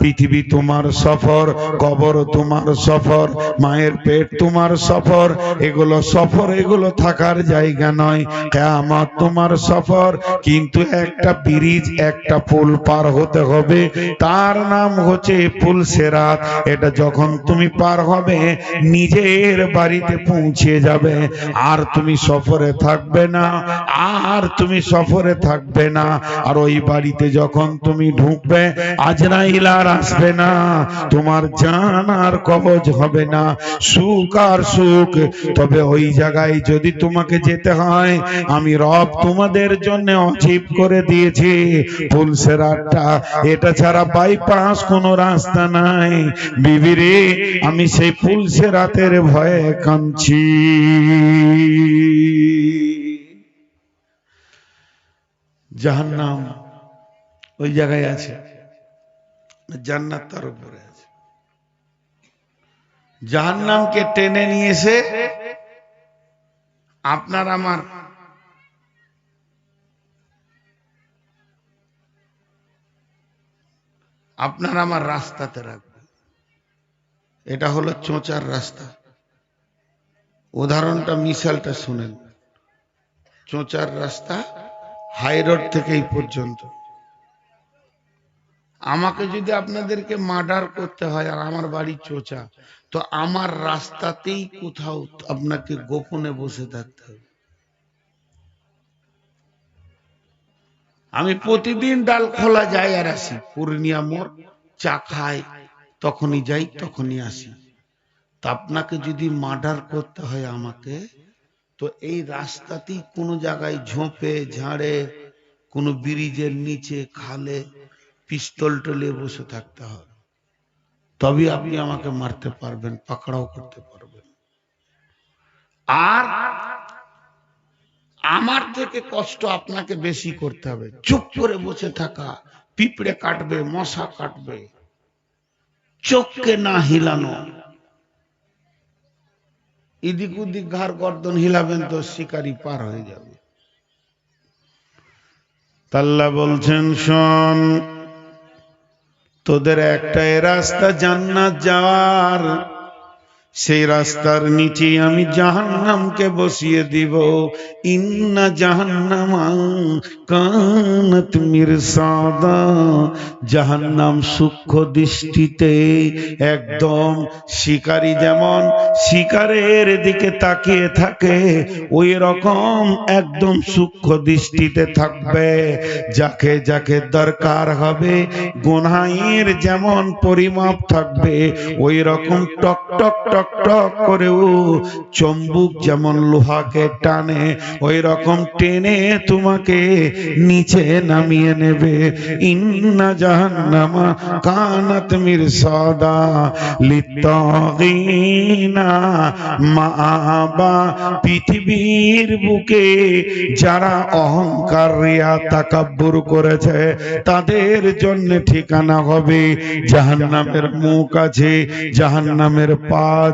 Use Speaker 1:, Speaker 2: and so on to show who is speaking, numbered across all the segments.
Speaker 1: পৃথিবী তোমার সফর, কবর তোমার সফর, মায়ের পেট তোমার সফর, এগুলো সফর, এগুলো থাকার জায়গা নয়। কেয়ামত তোমার সফর, কিন্তু একটা ব্রিজ, একটা পুল পার হতে হবে। তার নাম হচ্ছে পুল সেরাত। এটা যখন তুমি পার হবে, নিজের বাড়িতে পৌঁছে যাবে। আর তুমি সফরে থাকবে না, আর তুমি সফরে থাকবে না। আর ওই বাড়িতে যখন তুমি ঢুকবে আজরাইল আর আসবে না, তোমার জান আর কবজ হবে না, সুখ আর সুখ। তবে ওই জায়গায় যদি তোমাকে যেতে হয়, আমি রব তোমাদের জন্য অচিপ করে দিয়েছি। ফুলসেরাটা এটা ছাড়া বাইপাস কোনো রাস্তা নাই। বিবিরে, আমি সেই ফুলসেরাতের ভয়ে কাঁদছি। জাহান্নাম ওই জায়গায় আছে। জান্নাত তার উপরে আছে। জাহান্নামকে টেনে নিয়ে আপনার আমার আপনার আমার রাস্তাতে রাখবে। এটা হলো চোঁচার রাস্তা। উদাহরণটা মিশালটা শুনেন। চোঁচার রাস্তা হাই রোড থেকে এই পর্যন্ত। আমাকে যদি আপনাদেরকে মার্ডার করতে হয় আর আমার বাড়ি চোচা, তো আমার রাস্তাতেই কোথাও আপনাকে গোপনে বসে থাকতে হবে। আমি প্রতিদিন ডাল খোলা যাই আর আসি। পূর্ণিয়া মোড়, চা খাই, তখনই যাই, তখনই আসি। তা আপনাকে যদি মার্ডার করতে হয় আমাকে, তো এই রাস্তাতেই কোনো জায়গায় ঝোপে, ঝাড়ে, কোনো ব্রিজের নিচে, খালে পিস্তল টলে বসে থাকতে হবে। তবে আপনি আমাকে মারতে পারবেন, পাকড়াও করতে পারবেন। আর আমার থেকে কষ্ট আপনাকে বেশি করতে হবে। চুপ করে বসে থাকা, পিঁপড়ে কাটবে, মশা কাটবে, চোখকে না হিলানো। এদিক ওদিক ঘাড় গর্দন হিলাবেন তো শিকারি পার হয়ে যাবে। তাল্লা বলছেন, শোন তোদের একটাই রাস্তা জান্নাত যাওয়ার। সেই রাস্তার নিচে আমি জাহান্নামকে বসিয়ে দিব। ইন্না জাহান্নামা কানত মিরসাদা। জাহান্নাম সূক্ষ্ম দৃষ্টিতে একদম শিকারী যেমন শিকারের দিকে তাকিয়ে থাকে, ওই রকম একদম সূক্ষ্ম দৃষ্টিতে থাকবে। যাকে যাকে দরকার হবে গোনাইয়ের যেমন পরিমাপ থাকবে, ওই রকম টক টক টক টক টক করেও চম্বুক যেমন লোহাকে টানে ওই রকম টেনে তোমাকে নিচে নামিয়ে নেবে। ইন্না জাহান্নামা কানাত মিরসাদা লিত্তাগিনা মাআবা। পৃথিবীর বুকে যারা অহংকার রিয়া তাকাব্বুর করেছে, তাদের জন্য ঠিকানা হবে। জাহান্নামের মুখ আছে, জাহান্নামের পা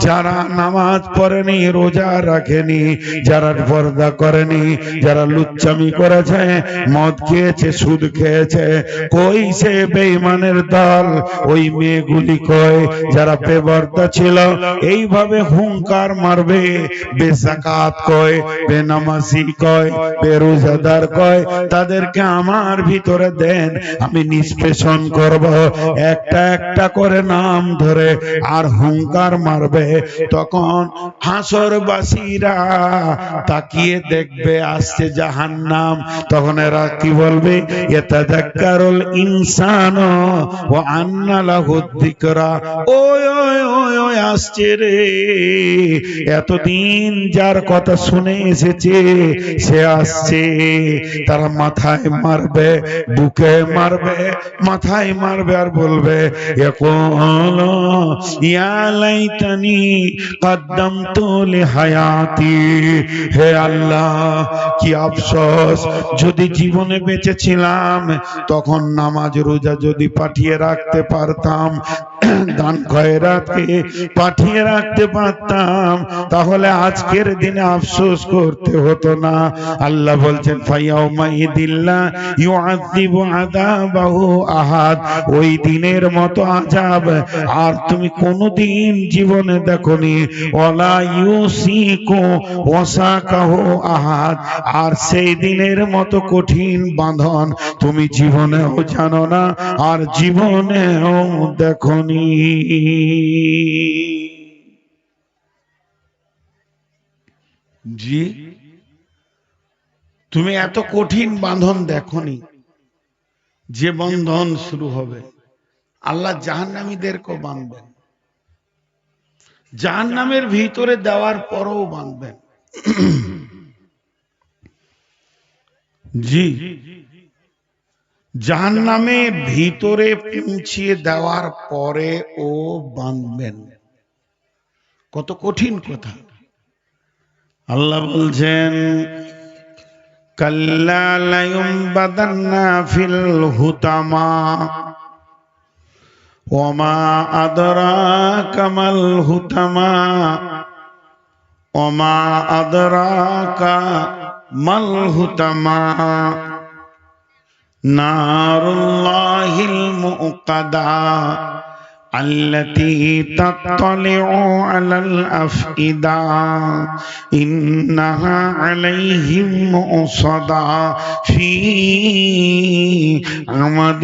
Speaker 1: যারা নামাজ পড়েনি, রোজা রাখেনি, যারা পর্দা করেনি, যারা লুচ্চামি করেছে, মদ খেয়েছে, সুদ খেয়েছে, কই সে বেঈমানের দল? ওই মেয়েগুলি কয় যারা বেবর্দা ছিল, এইভাবে হুঙ্কার মারবে, বেজাকাত কয় বেনামাজি কয় বেরোজাদার কয় তাদেরকে আমার ভিতরে দেন, আমি নিষ্পেষণ করব। একটা একটা করে নাম ধরে আর হুঙ্কার মারব। মারবে তখন হাসরবাসীরা তাকিয়ে দেখবে, আসছে জাহান্নাম। তখন এরা কি বলবে? ইয়াতাযাক্কারুল ইনসান ও আন্না লাহু যিকরা। ওই ওই ওই ওই, আসছে রে। এতদিন যার কথা শুনে এসেছে, সে আসছে। তারা মাথায় মারবে, বুকে মারবে, মাথায় মারবে আর বলবে ইয়াকুল ইয়া লাইতানি তোলে হায়াতি। হে আল্লাহ, কি আফসোস, যদি জীবনে বেঁচে ছিলাম তখন নামাজ, রোজা যদি পাঠিয়ে রাখতে পারতাম দান খয়রাতকে পাঠিয়ে রাখতে পারতাম। তাহলে আজকের দিনে আফসোস করতে হতো না। আল্লাহ বলছেন ফাইয়াউমাইদিল্লা ইউআযিবু আযাবাহু আহাদ। ওই দিনের মতো আযাব আর তুমি কোনোদিন জীবনে দেখোনি। ওয়ালা ইউসিকু ওয়াসাকাহু আহাদ। আর সেই দিনের মতো কঠিন বাঁধন তুমি জীবনেও জানো না, আর জীবনেও দেখনি। জি, তুমি এত কঠিন বাঁধন দেখনি যে বন্ধন শুরু হবে। আল্লাহ জাহান্নামীদেরকেও বাঁধবেন। জাহান্নামের ভিতরে দেওয়ার পরও বাঁধবেন। জি জাহান্নামে ভিতরে পৌঁছিয়ে দেওয়ার পরে ও বাঁধবেন। কত কঠিন কথা। আল্লাহ বলছেন ওমা আদরাকা মাল হুতামা, ওমা আদরাকা মাল হুতামা। নারুল্লাহিল মুকাদা التي تطلع على الأفئدة إنها عليهم مؤصدة في عمد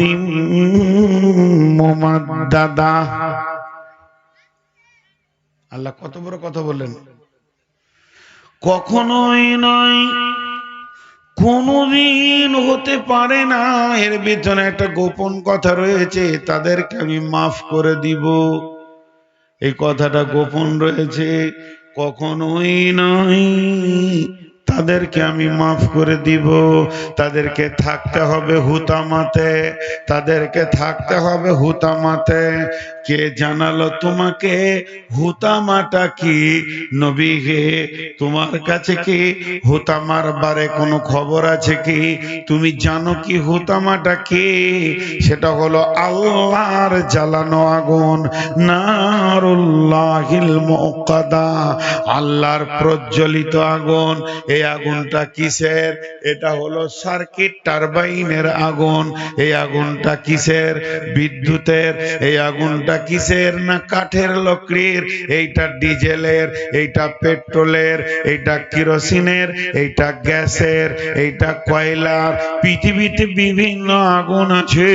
Speaker 1: ممددة আল্লাহ কত বড় কথা বললেন কখনোই নয় কোনদিন হতে পারে না। এর ভিতরে একটা গোপন কথা রয়েছে, তাদেরকে আমি মাফ করে দিব। এই কথাটা গোপন রয়েছে, কখনোই নয়। তাদেরকে আমি মাফ করে দিব। তাদেরকে থাকতে হবে হুতামাতে। তাদেরকে থাকতে হবে হুতামাতে। কে জানালো তোমাকে হুতামাটা কি? নবী হে, তোমার কাছে কি হুতামার বারে কোনো খবর আছে কি? তুমি জানো কি হুতামাটা কি? সেটা হলো আল্লাহর জ্বালানো আগুন, নারুল্লাহিল মুকাদা আল্লাহর প্রজ্বলিত আগুন। এই আগুনটা কিসের? এটা হলো সার্কিট টারবাইনের আগুন। এই আগুনটা কিসের? বিদ্যুতের। এই আগুনটা কিসের না কাঠের লকড়ির? এইটা ডিজেলের, এইটা পেট্রোলের, এইটা কিরোসিনের, এইটা গ্যাসের, এইটা কয়লার। পৃথিবীতে বিভিন্ন আগুন আছে,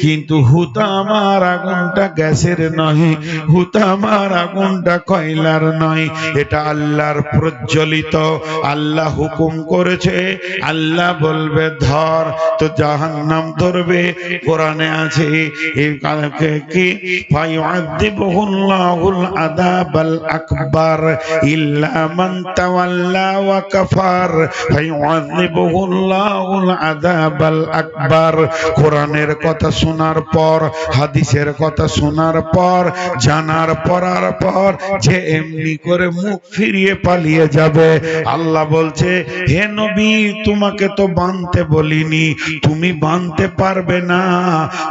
Speaker 1: কিন্তু হুতামার আগুনটা গ্যাসের নয় হুতামার আগুনটা কয়লার নয়। এটা আল্লাহর প্রজ্বলিত, আল্লাহ হুকুম করেছে, আল্লাহ বলবে, ধর, তো জাহান নাম ধরবে। কোরআনে আছে এই কি ফায়ুআযিবুহুল্লাহুল আযাবাল আকবার ইল্লা মান তাওয়াল্লা ওয়া কাফার। ফায়ুআযিবুহুল্লাহুল আযাবাল আকবার। কোরআনের কথা শোনার পর, হাদিসের কথা শোনার পর, জানার পড়ার পর যে এমনি করে মুখ ফিরিয়ে পালিয়ে যাবে। আল্লাহ বলছে, হে নবী, তোমাকে তো বানতে বলিনি। তুমি বানতে পারবে না।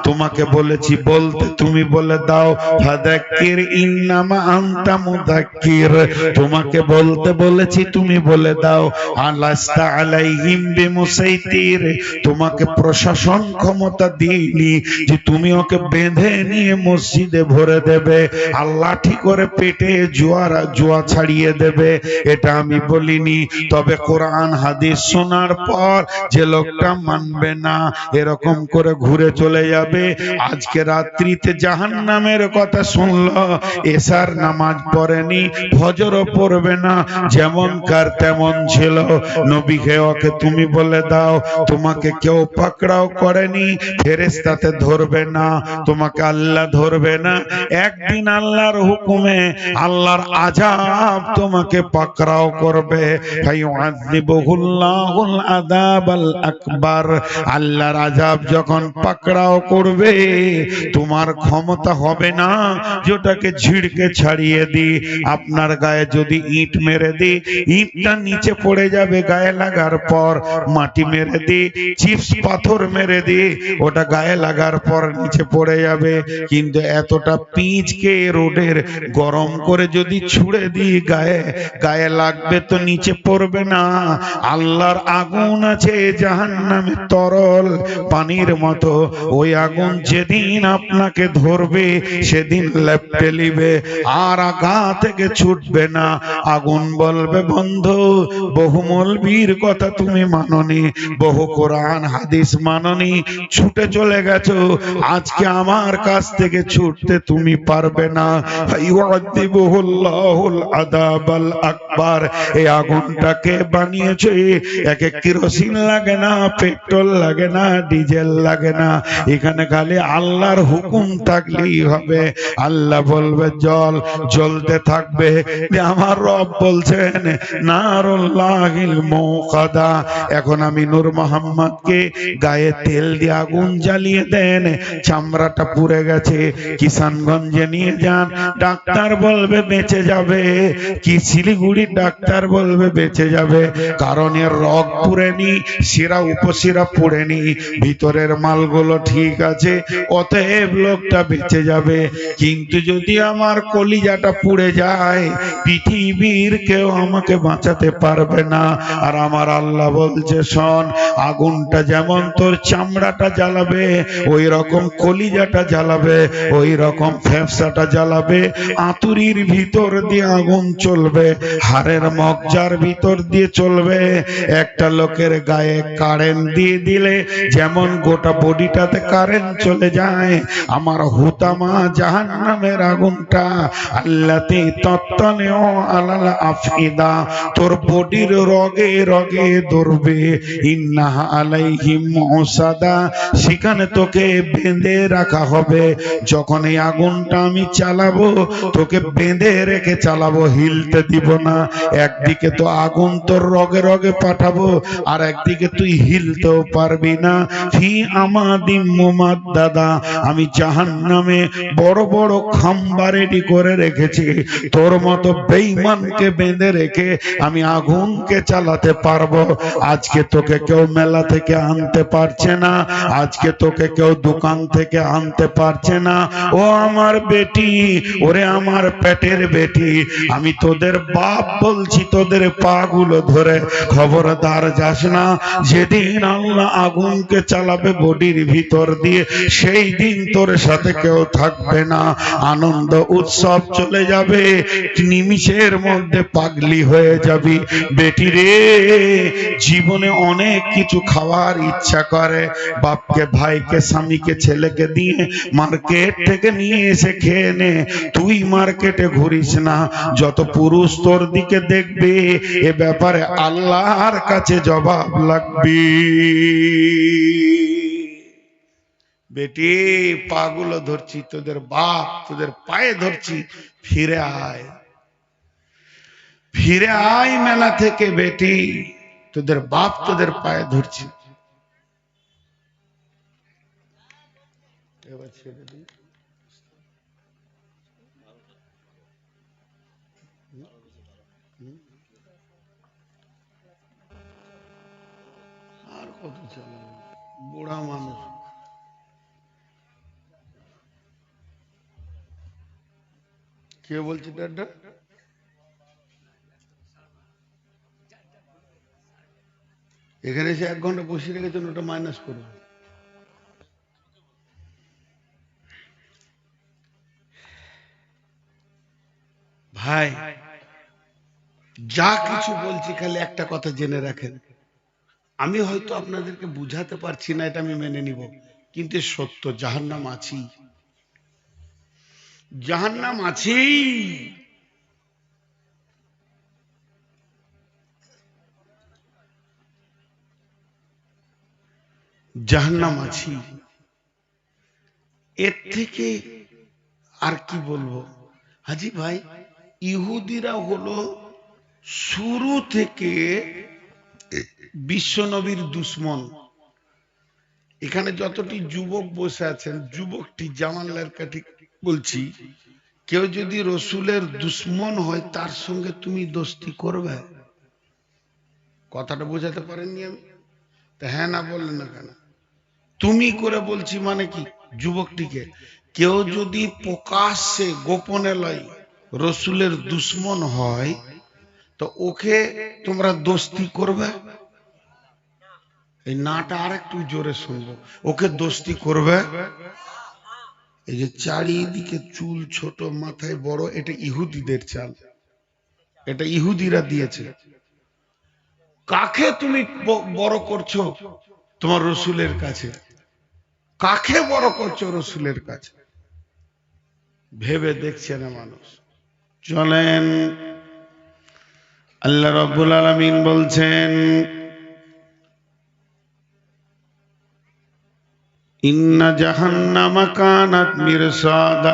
Speaker 1: তোমাকে বলেছি, বলতে তুমি বলে দাও। ফাদাক্কির, ইন্নামা আনতা মুদাক্কির। তোমাকে বলতে বলেছি, তুমি বলে দাও। আলাস্তা আলাইহিম বিমুসাইতির। তোমাকে প্রশাসন ক্ষমতা দিইনি যে তুমি ওকে বেঁধে নিয়ে মসজিদে ভরে দেবে। আল্লাহ ঠিক করে পেটে জোয়ার, জোয়া ছাড়িয়ে দেবে। এটা আমি বলিনি। তবে কোরআন, হাদিস শোনার পর যে লোকটা মানবে না, এরকম করে ঘুরে চলে যাবে। আজকে রাত্রিতে জাহান্নামের কথা শুনলো। এসার নামাজ পড়েনি ফজরও পড়বে না, যেমন কার তেমন ছিল। নবীকে ওকে তুমি বলে দাও, তোমাকে কেউ পাকড়াও করেনি ফেরেস্তাতে ধরবে না, তোমাকে আল্লাহ ধরবে না। একদিন আল্লাহর হুকুমে আল্লাহর আজাব তোমাকে পাকড়াও করবে। আকবার। আল্লাহর আজাব যখন পাকড়াও করবে, তোমার ক্ষমতা হবে না। যেটাকে ঝিড়কে ছাড়িয়ে দি আপনার গায়ে যদি ইট মেরে দি ইটটা নিচে পড়ে যাবে গায়ে লাগার পর, মাটি মেরে দি চিপস পাথর মেরে দি ওটা গায়ে লাগার পর নিচে পড়ে যাবে। কিন্তু এতটা পিচকে রোডের গরম করে যদি ছুড়ে দিই গায়ে গায়ে লাগবে তো নিচে পড়বে না। আল্লাহর আগুন আছে জাহান্নামে তরল, পানির মতো। ওই আগুন যেদিন আপনাকে ধরবে সেদিন লেপটে লিবে আর আগা থেকে ছুটবে না। আগুন বলবে, বন্ধু, বহু মলবির কথা তুমি মাননি, বহু কোরআন, হাদিস মাননি, ছুটে চলে গেছো। আজকে আমার কাছ থেকে ছুটতে তুমি পারবে না। আকবার। এই আগুনটাকে বানিয়েছে, একে কেরোসিন লাগে না, পেট্রোল লাগে না, ডিজেল লাগে না। এখানে খালি আল্লাহর হুকুম হবে। আল্লাহ বলবে, জল জ্বলতে থাকবে। আমার রব বলছেন, নারুল্লাহিল এখন আমি নূর মোহাম্মদকে গায়ে তেল দিয়ে আগুন জ্বালিয়ে দেন। চামড়াটা পুড়ে গেছে। কিষানগঞ্জে নিয়ে যান। ডাক্তার বলবে, বেঁচে যাবে। কি শিলিগুড়ির ডাক্তার বলবে, বেঁচে যাবে। কারণ এর রগ পুড়েনি শিরা উপশিরা পুড়েনি ভিতরের মালগুলো ঠিক আছে। অতএব লোকটা বেঁচে যাবে। কিন্তু যদি আমার কলিজাটা পুড়ে যায়, পৃথিবীর কেউ আমাকে বাঁচাতে পারবে না। আর আমার আল্লাহ বলছে, শোন, আগুনটা যেমন তোর চামড়াটা জ্বালাবে ওই রকম কলিজাটা জ্বালাবে ওই রকম ফ্যাপসাটা জ্বালাবে, আতুরির ভিতর দিয়ে আগুন চলবে, হাড়ের মগজার ভিতর দিয়ে চলবে। একটা লোকের গায়ে কারেন্ট দিয়ে দিলে, যেমন গোটা বডিটাতে কারেন্ট চলে যায়, আমার হুতামা জাহান নামের আগুনটা আল্লাতে তত্তনেও আলাল আফিদা। তোর বডির রগে রগে ধরবে। ইন্নাহা আলাইহিম মুসাদা। সেখানে তোকে বেঁধে রাখা হবে। যখন এই আগুনটা আমি চালাবো, তোকে বেঁধে রেখে চালাবো, হিলতে দিব না। একদিকে তো আগুন তোর রগে রগে পাঠাবো, আর একদিকে তুই হিলতেও পারবি না। ফি আমাদি মুমাদ দাদা আমি জাহান নামে বড় বড় খাম্বা রেডি করে রেখেছি। তোর মতো বেঈমানকে বেঁধে রেখে আমি আগুনকে চালাতে পারব। আজকে তোকে কেউ মেলা থেকে আনতে পারছে না। আজকে তোকে কেউ দোকান থেকে আনতে পারছে না। ও আমার বেটি, ওরে আমার পেটের বেটি, আমি তোদের বাপ বলছি তোদের পা গুলো ধরে। খবরদার যাস না, যেদিন আল্লাহ আগুনকে চালাবে বডির ভিতর দিয়ে, সেই দিন তোর সাথে কেউ থাকবে না, আনন্দ, উৎসব চলে যাবে, নিমিষের মধ্যে পাগলি হয়ে যাবি। বেটি রে, জীবনে অনেক কিছু খাওয়ার ইচ্ছা করে। বাপকে, ভাইকে, স্বামীকে, ছেলেকে দিয়ে মার্কেট থেকে নিয়ে এসে খেয়ে নে। তুই মার্কেটে ঘুরিস না, যত পুরুষ তোর দিকে দেখবে, এ ব্যাপারে আল্লাহর কাছে জবাব লাগবে। বেটি, পাগুলো ধরছি, তোদের বাপ তোদের পায়ে ধরছি, ফিরে আয়। ফিরে আয় মেলা থেকে বেটি, তোদের বাপ তোদের পায়ে ধরছি। আর কত বুড়া মানুষ। কে বলছে দাদা এখানে এসে এক ঘণ্টা বসে রেখেছেন ওটা মাইনাস করুন। ভাই,
Speaker 2: যা কিছু বলছি খালি একটা কথা জেনে রাখেন। আমি হয়তো আপনাদেরকে বুঝাতে পারছি না, এটা আমি মেনে নিব। কিন্তু সত্য, জাহান্নাম আছি জাহান্নাম আছি জাহান্নাম আছি। এর থেকে আর কি বলব? হাজি ভাই, ইহুদিরা হলো শুরু থেকে বিশ্বনবীর দুশ্মন। এখানে যতটি যুবক বসে আছেন, যুবকটি জামাল্লার কাঠি বলছি, কেউ যদি রসুলের দুশ্মন হয়, তার সঙ্গে তুমি দোস্তি করবে? কথাটা বোঝাতে পারেননি আমি। তা হ্যাঁ না বললেন না কেন? তুমি করে বলছি মানে কি, যুবকটিকে? কেউ যদি প্রকাশ্যে, গোপনে লয়, রসুলের দুশ্মন হয়, তো ওকে তোমরা দোস্তি করবে? এই নাটা আর একটু জোরে শুনব। ওকে দোস্তি করবে? এই যে চারিদিকে চুল ছোট, মাথায় বড়, এটা ইহুদিদের চাল। এটা ইহুদিরা দিয়েছে। কাকে তুমি বড় করছ? তোমার রসুলের কাছে। কাকে বড় করছ রসুলের কাছে? ভেবে দেখছে না মানুষ। চলেন, আল্লাহ রব্বুল আলামিন বলছেন ইন্না জাহান্নামা কানাত মিরসাদা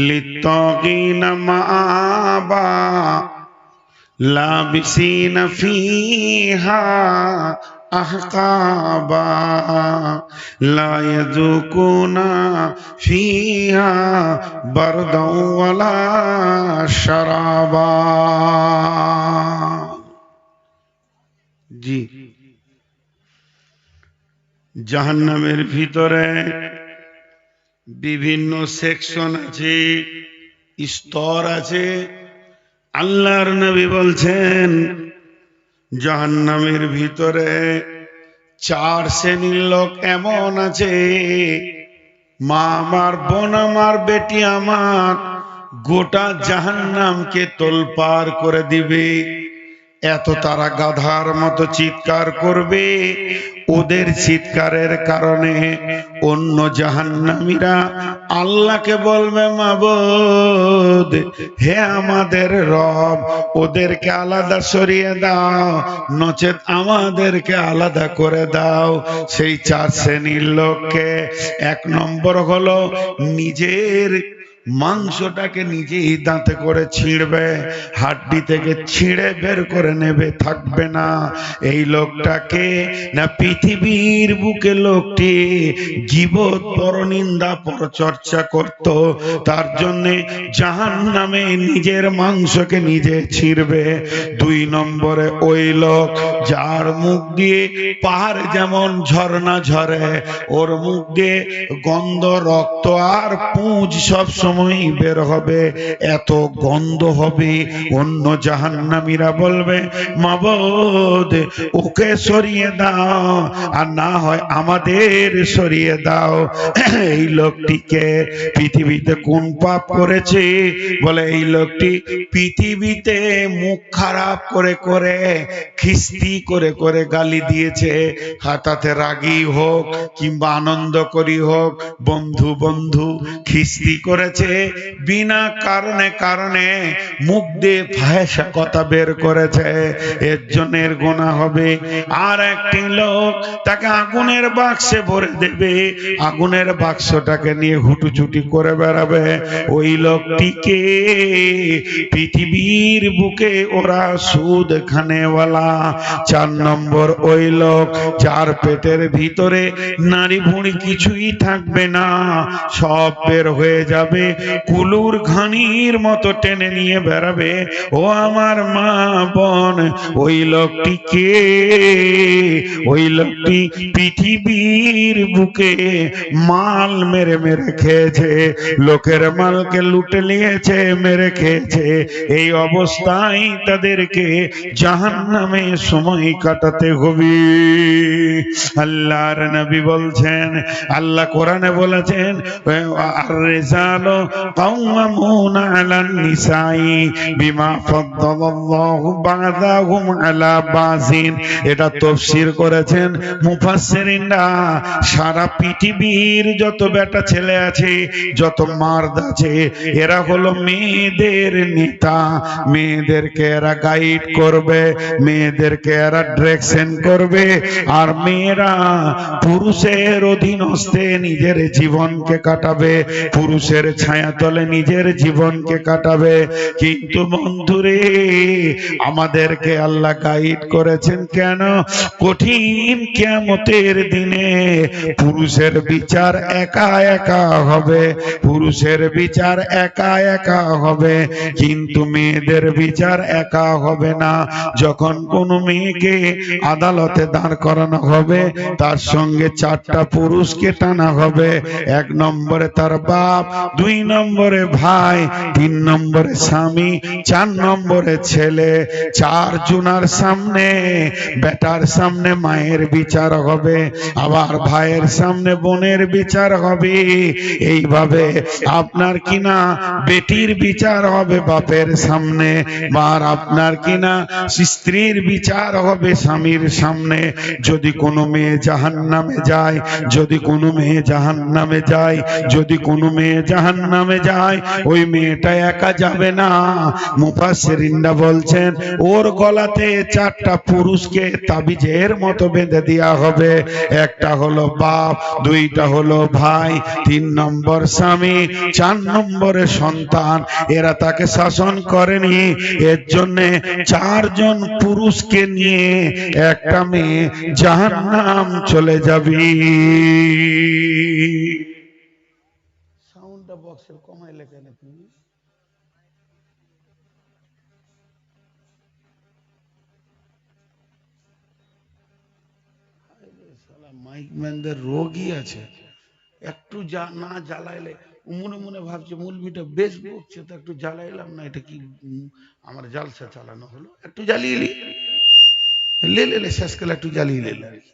Speaker 2: লিত্তাগিনা মাআবা লাবিসিন ফিহা আহকাবা লা ইয়াযুকুনা ফিহা বারদাও ওয়ালা শারাবা জি জাহান্নামের ভিতরে বিভিন্ন সেকশন আছে, স্তর আছে। আল্লাহর নবী বলছেন, জাহান্নামের ভিতরে চার শ্রেণির লোক এমন আছে, মা আমার, বোন আমার, বেটি আমার, গোটা জাহান্নামকে তোলপার করে দিবে। এত তারা গাধার মতো চিৎকার করবে। ওদের চিৎকারের কারণে অন্য জাহান্নামীরা আল্লাহকে বলবে, মাবুদ, হে আমাদের রব, ওদেরকে আলাদা সরিয়ে দাও, নচেত আমাদেরকে আলাদা করে দাও। সেই চার শ্রেণির লোককে এক নম্বর হলো নিজের মাংসটাকে নিজেই দাঁতে করে ছিঁড়বে, হাড্ডি থেকে ছিঁড়ে বের করে নেবে, থাকবে না। এই লোকটাকে না পৃথিবীর বুকে লোকটি জীবত পরনিন্দা পরচর্চা করত, তার জন্যে জাহান নামে নিজের মাংসকে নিজে ছিঁড়বে। দুই নম্বরে ওই লোক যার মুখ দিয়ে পাহাড় যেমন ঝর্ণা ঝরে, ওর মুখ দিয়ে গন্ধ, রক্ত আর পুঁজ সব সময় বের হবে, এত গন্ধ হবে। অন্য জাহান্নামীরা বলবে, মাবদ, ওকে সরিয়ে দাও, আর না হয় আমাদের সরিয়ে দাও। এই লোকটিকে পৃথিবীতে কোন পাপ করেছে? বলে, এই লোকটি পৃথিবীতে মুখ খারাপ করে করে, খিস্তি করে করে গালি দিয়েছে। হাতাতে রাগী হোক কিংবা আনন্দ করি হোক, বন্ধু বন্ধু, খিস্তি করেছে বিনা কারণে কারণে মুখ দিয়ে ফাহেসা কথা বের করেছে। এর জন্য এর গোনা হবে। আর একটি লোক তাকে আগুনের বাক্সে ভরে দেবে। আগুনের বাক্সটাকে নিয়ে হুটুচুটি করে বেড়াবে। ওই লোকটিকে পৃথিবীর বুকে ওরা সুদ খানেওয়ালা চার নম্বর ওই লোক যার পেটের ভিতরে নারী ভুঁড়ি কিছুই থাকবে না, সব বের হয়ে যাবে। কুলুর ঘানির মতো টেনে নিয়ে বেড়াবে। ও আমার মা বোন, ওই লোকটিকে ওই লোকটি পৃথিবীর বুকে মাল মেরে মেরে খেয়েছে, লোকের মালকে লুটে নিয়েছে, মেরে খেয়েছে। এই অবস্থায় তাদেরকে জাহান নামে সময় কাটাতে হবে। আল্লাহর নবী বলছেন, আল্লাহ কোরআনে বলেছেন আর রেজালো কাওয়ামুনা আলান নিসাই বিমা ফাদ্দালাল্লাহু বা'দাহুম আলা বাযিন এটা তাফসীর করেছেন মুফাসসিরিনরা। সারা পৃথিবীর যত বেটা ছেলে আছে, যত মার্দ আছে, এরা হলো মেয়েদের নেতা। মেয়েদেরকে এরা গাইড করবে, মেয়েদেরকে এরা ডিরেকশন করবে। আর মেয়েরা পুরুষের অধীনস্থে নিজের জীবনকে কাটাবে। পুরুষের ছায়াতলে নিজের জীবনকে কাটাবে। কিন্তু বন্ধুরে, আমাদেরকে আল্লাহ গাইড করেছেন কেন? কঠিন কিয়ামতের দিনে পুরুষের বিচার একা একা হবে। পুরুষের বিচার একা একা হবে। কিন্তু মেয়েদের বিচার একা হবে না। যখন কোনো মেয়েকে আদালতে দাঁড় করানো হবে, তার সঙ্গে চারটা পুরুষকে টানা হবে। এক নম্বরে তার বাপ, দুই নম্বরে ভাই, তিন নম্বরে স্বামী, চার নম্বরে ছেলে, চার জুনার সামনে বেটার সামনে মায়ের বিচার হবে, আবার ভাইয়ের সামনে বোনের বিচার হবে। এইভাবে আপনার কিনা বেটির বিচার হবে বাপের সামনে, আর আপনার কিনা স্ত্রীর বিচার হবে স্বামীর সামনে। যদি কোনো মেয়ে জাহান নামে যায়, যদি কোনো মেয়ে জাহান নামে যায়, যদি কোনো মেয়ে জাহান নামে যায়, ওই মেয়েটা একা যাবে না। মুফাসসিরিনরা বলছেন, ওর গলাতে চারটা পুরুষকে তাবিজের মতো বেঁধে দেওয়া হবে। একটা হলো বাপ, দুইটা হলো ভাই, তিন নম্বর স্বামী, চার নম্বরে সন্তান। এরা তাকে শাসন করেনি। এর জন্য চারজন পুরুষকে নিয়ে একটা মেয়ে জাহান্নাম চলে যাবি সাউন্ডটা বক্সের কমাইলে কেন তুমি মাইক ম্যানদের রোগই আছে। একটু না জ্বালাইলে, মনে মনে ভাবছে মুলবিটা বেশ বকছে, তো একটু জ্বালাইলাম না, এটা কি আমার জালসা চালানো হলো? একটু জ্বালিয়ে লি, লে শেষকালে একটু জ্বালিয়ে লে আর কি।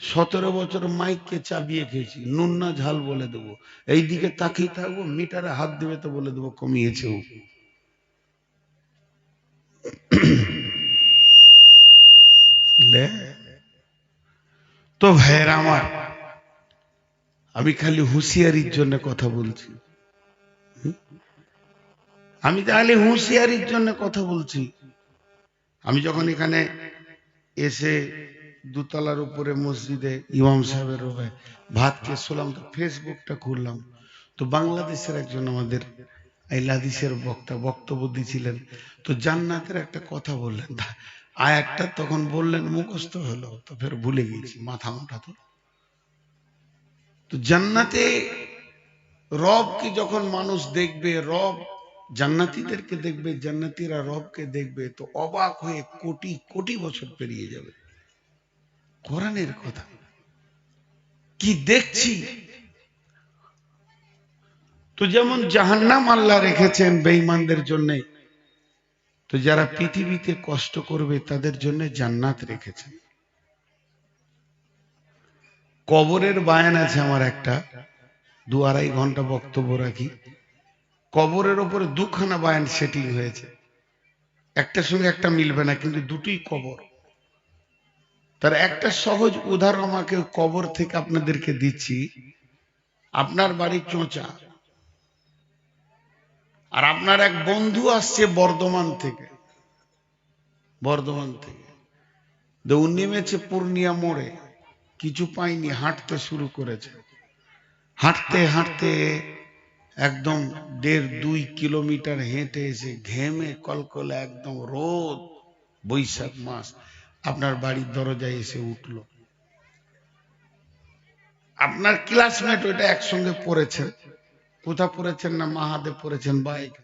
Speaker 2: সতেরো বছর মাইককে চাবিয়ে খেয়েছি, নুন না ঝাল বলে দেবো। এই দিকে তাকিয়ে থাকব, মিটারে হাত দেবে তো বলে দেবো কমিয়েছে ও লে তো ভাইয়ের আমার, আমি খালি হুঁশিয়ারির জন্য কথা বলছি। আমি তাহলে হুঁশিয়ারির জন্য কথা বলছি। আমি যখন এখানে এসে দুতলার উপরে মসজিদে ইমাম সাহেবের ভাত খেয়ে শুলাম, তো ফেসবুকটা খুললাম। তো বাংলাদেশের একজন আমাদের এই হাদিসের বক্তা বক্তব্য দিয়েছিলেন তো জান্নাতের একটা কথা বললেন। আয়াতটা তখন বললেন, মুখস্থ হলো, তো ফের ভুলে গেছি, মাথা মোটা তো। তো জান্নাতে রবকে যখন মানুষ দেখবে, রব জান্নাতীদেরকে দেখবে, জান্নাতীরা রবকে দেখবে, তো অবাক হয়ে কোটি কোটি বছর পেরিয়ে যাবে। কোরআনের কথা। কি দেখছি? তো যেমন জাহান্নাম আল্লাহ রেখেছেন বেঈমানদের জন্য তো যারা পৃথিবীতে কষ্ট করবে, তাদের জন্য জান্নাত রেখেছেন। কবরের বায়ান আছে আমার একটা, দু আড়াই ঘণ্টা বক্তব্য রাখি। কবরের ওপরে দুখানা বায়ান সেটিং হয়েছে। একটার সঙ্গে একটা মিলবে না, কিন্তু দুটোই কবর। তার একটা সহজ উদাহরণ আমাকে কবর থেকে আপনাদেরকে দিচ্ছি। আপনার বাড়ি চোঁচা। আর আপনার এক বন্ধু আসছে বর্ধমান থেকে। বর্ধমান থেকে। দৌড় নেমেছে পূর্ণিয়া মোড়ে। কিছু পাইনি, হাঁটতে শুরু করেছে। হাঁটতে হাঁটতে একদম দেড় দুই কিলোমিটার হেঁটে এসে ঘেমে কলকলে একদম রোদ, বৈশাখ মাস, আপনার বাড়ির দরজায় এসে উঠল। আপনার ক্লাসমেট ওইটা একসঙ্গে পড়েছেন কোথা পড়েছেন না মাহাদে পড়েছেন বাইক